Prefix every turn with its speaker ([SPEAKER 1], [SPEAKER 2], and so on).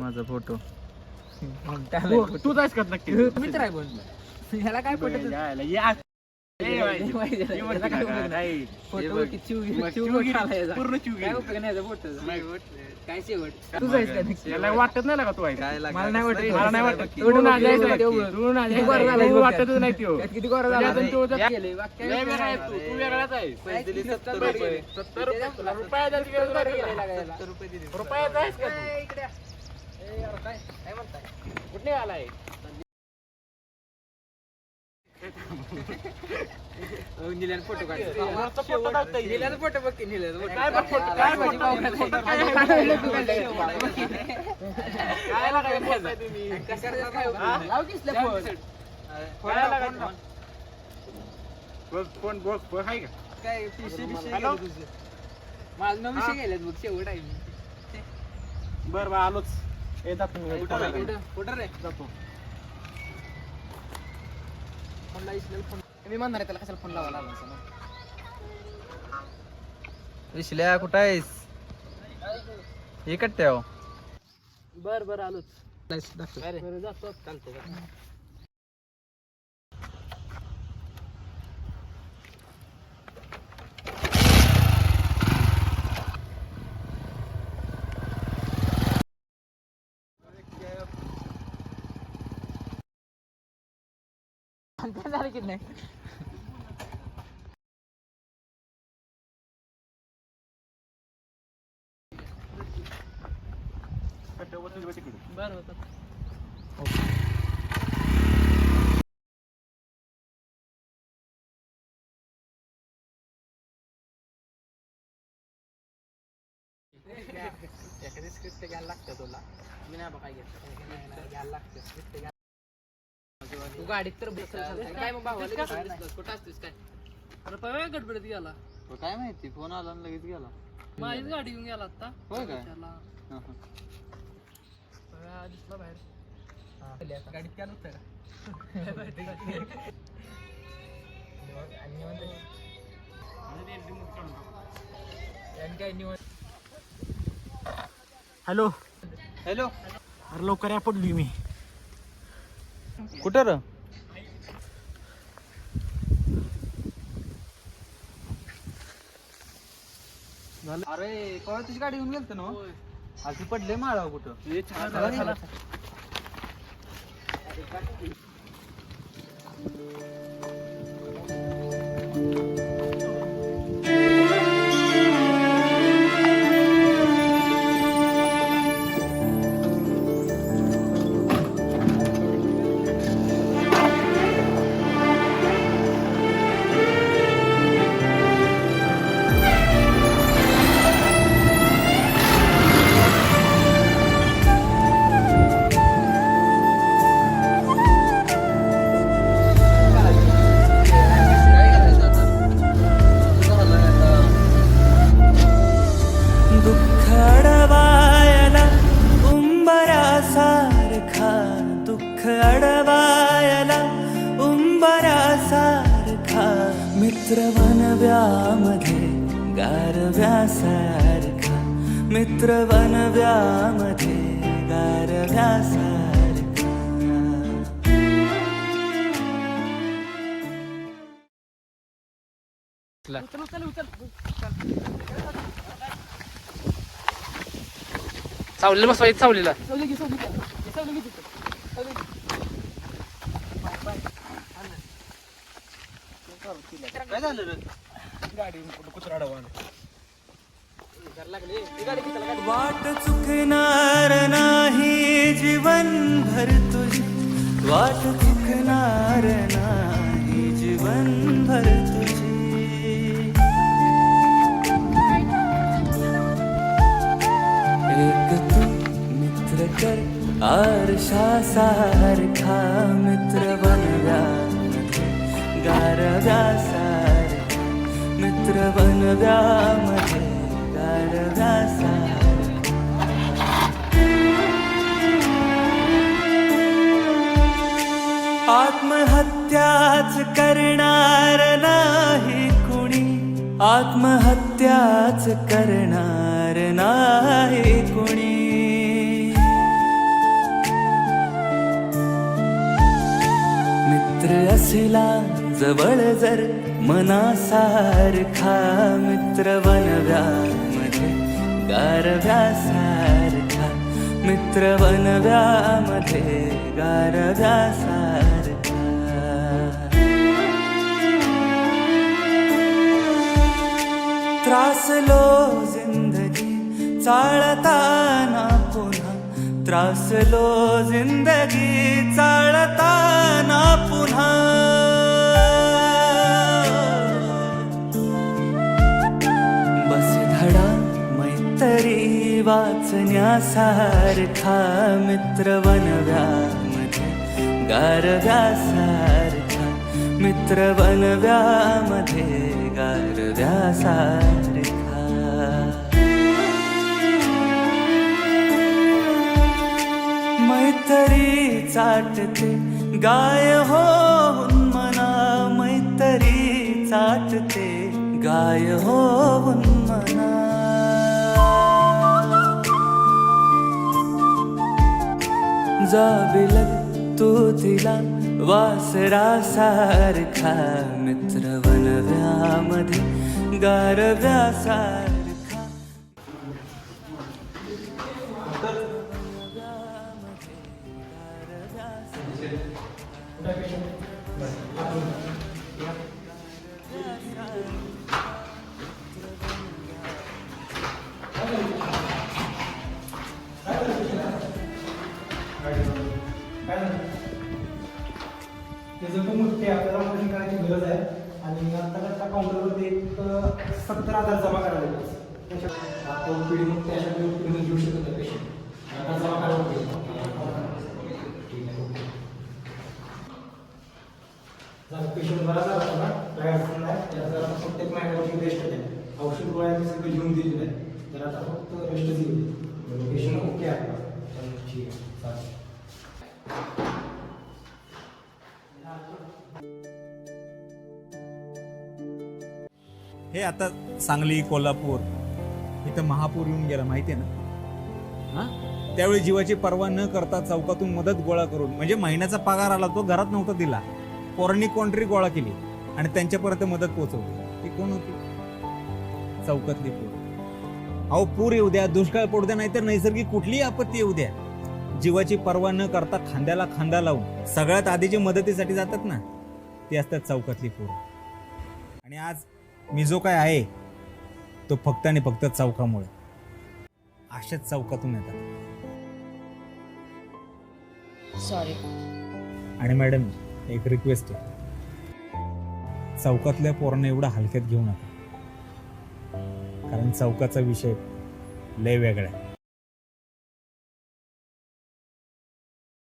[SPEAKER 1] माझा फोटो
[SPEAKER 2] तू- तू जायस का नक्की?
[SPEAKER 3] मित्र आहे बोल. ह्याला काय पटत
[SPEAKER 2] ये वरती
[SPEAKER 3] त्याला काय उपयोग नाही.
[SPEAKER 2] नाही.
[SPEAKER 3] फोटो
[SPEAKER 1] बघ.
[SPEAKER 3] की चिव
[SPEAKER 2] मग
[SPEAKER 3] चिव
[SPEAKER 2] चिवगिरी,
[SPEAKER 3] बोट आलाय याचा.
[SPEAKER 2] पूर्ण चिवगिरी.
[SPEAKER 3] काय उपयोग नाही याचा फोटो
[SPEAKER 2] नाही.
[SPEAKER 3] काय शेवट तू जायस का नक्की
[SPEAKER 2] याला वाटत नाही का तू आहे
[SPEAKER 1] काय
[SPEAKER 3] मला नाही वाटत
[SPEAKER 2] मला नाही वाटत तू ना जायचं आहे.
[SPEAKER 3] बघ,
[SPEAKER 2] तू ना जायचं
[SPEAKER 3] बरं
[SPEAKER 2] आहे.
[SPEAKER 3] झालंय
[SPEAKER 2] तू वाटतच. नाही त्यो.
[SPEAKER 3] त्यात किती गोरा झाला
[SPEAKER 2] अजून तो
[SPEAKER 3] या.
[SPEAKER 2] जर-
[SPEAKER 3] गेले, वाक्य
[SPEAKER 2] लय वेगळा आहे
[SPEAKER 3] नाही.
[SPEAKER 2] तू. तू वेगळाच आहे.
[SPEAKER 1] पैसे सत्तर
[SPEAKER 3] रुपये.
[SPEAKER 2] सत्तर रुपये रुपया द्यायची गरज नाही
[SPEAKER 3] गेले
[SPEAKER 2] तुला.
[SPEAKER 3] लागायला.
[SPEAKER 1] सत्तर रुपये दिले
[SPEAKER 2] रुपयाचा आहेस का तू?
[SPEAKER 3] ए, इकडे या. ए, यार, काय काय म्हणताय
[SPEAKER 2] कुठे आलाय
[SPEAKER 3] निल्यान फोटो
[SPEAKER 2] फोटो
[SPEAKER 3] बघ की निल्याचा फोटो
[SPEAKER 2] काय बघ फोटो, काय
[SPEAKER 3] माझी
[SPEAKER 2] हा?
[SPEAKER 3] नऊ विषय गेलेत बघ शेवट आहे.
[SPEAKER 2] बर बा आलोच?
[SPEAKER 3] कुठं? कुठं रे?
[SPEAKER 2] जातो.
[SPEAKER 3] फोन लाव इस्माईल फोन. मी म्हणणार आहे त्याला कशाला फोन लावायला लागला असं ना.
[SPEAKER 1] विश्ल्या कुठं आहेस? हे कट्ट्याव
[SPEAKER 3] बर बर आलोच. बरं, जातो. चालतंय झालं की नाही बरं होतं एखादी स्क्रिप्ट घ्यायला लागतं तुला मी नाही बघा घ्यायला लागतं. तू गाडीत तर बसल काय? मग भावाला कसं? कुठं असतोस काय?
[SPEAKER 4] अरे पव्या गडबडीत गेला.
[SPEAKER 1] काय माहिती फोन आला आणि लगेच गेला.
[SPEAKER 4] माझीच गाडी घेऊन गेला आता
[SPEAKER 1] होय काय?
[SPEAKER 4] त्याला.
[SPEAKER 1] हा, हा.
[SPEAKER 4] पव्या दिसला बाहेर.
[SPEAKER 3] गाडीत काय नव्हतं का
[SPEAKER 2] हॅलो.
[SPEAKER 1] हॅलो.
[SPEAKER 2] अरे लवकर या पडली मी.
[SPEAKER 1] कुठं र? अरे कवा तुझी गाडी घेऊन गेलत ना? आज पडले माळा कुठं?
[SPEAKER 5] मित्र वनव्यामध्ये गारव्यासारखा. मित्र वनव्यामध्ये गारव्यासारखा
[SPEAKER 4] सावलीला. बसवायचं सावलीला
[SPEAKER 1] काय झालं रे?
[SPEAKER 5] वाट चुकणार नाही जीवन भर तुझी. वाट चुकणार नाही जीवन भर मित्र बनव्यामध्ये आत्महत्याच करणार नाही कुणी. आत्महत्याच करणार नाही कुणी. मित्र असला जवळ जर मनासारखा मित्र बनव्यामध्ये गारव्यासारखा मित्र बनव्यामध्ये गारव्यासारखा. त्रासलो जिंदगी चाळताना पुन्हा. त्रासलो जिंदगी चाळताना पुन्हा. तरी वाचण्यासारखा मित्र बनव्यामध्ये गारव्यासारखा मित्र बनव्यामध्ये गारव्यासारखा. मैत्री चाटते गाय हो मना मैत्री चाटते गाय हो मना. जाबिलक तू तिला वासरा सारखा मित्र बनव्यामध्ये गारव्यासारखा
[SPEAKER 6] त्याचं पण ते आपल्याला मोठी करायची गरज आहे. आणि आता त्या काउंटरवरती एक सत्तर हजार जमा करायला लागले त्याच्यात पिढी मग त्याच्या घेऊ शकत नाही पेशंट.
[SPEAKER 2] हे आता सांगली कोल्हापूर इथं महापूर येऊन गेला माहितीये ना? हा? त्यावेळी जीवाची पर्वा न करता चौकातून मदत गोळा करून म्हणजे महिन्याचा पगार आला तो घरात नव्हता दिला. पोरांनी कोणतरी गोळा केली आणि त्यांच्यापर्यंत मदत पोहोचवली. ती कोण होती? चौकातली पूर. अहो पूर येऊ द्या दुष्काळ पडू द्या नाहीतर नैसर्गिक कुठलीही आपत्ती येऊ द्या. जीवाची पर्वा न करता खांद्याला खांदा लावून सगळ्यात आधी जे मदतीसाठी जातात ना? ती असतात चौकातली पूर. आणि आज मी जो काय आहे तो फक्त आणि फक्त चौकामुळे. अशाच चौकातून येतात.
[SPEAKER 7] सॉरी
[SPEAKER 2] आणि मॅडम एक रिक्वेस्ट आहे. चौकातल्या पोरांना एवढा हलक्यात घेऊ नका. कारण चौकाचा विषय लय वेगळा आहे.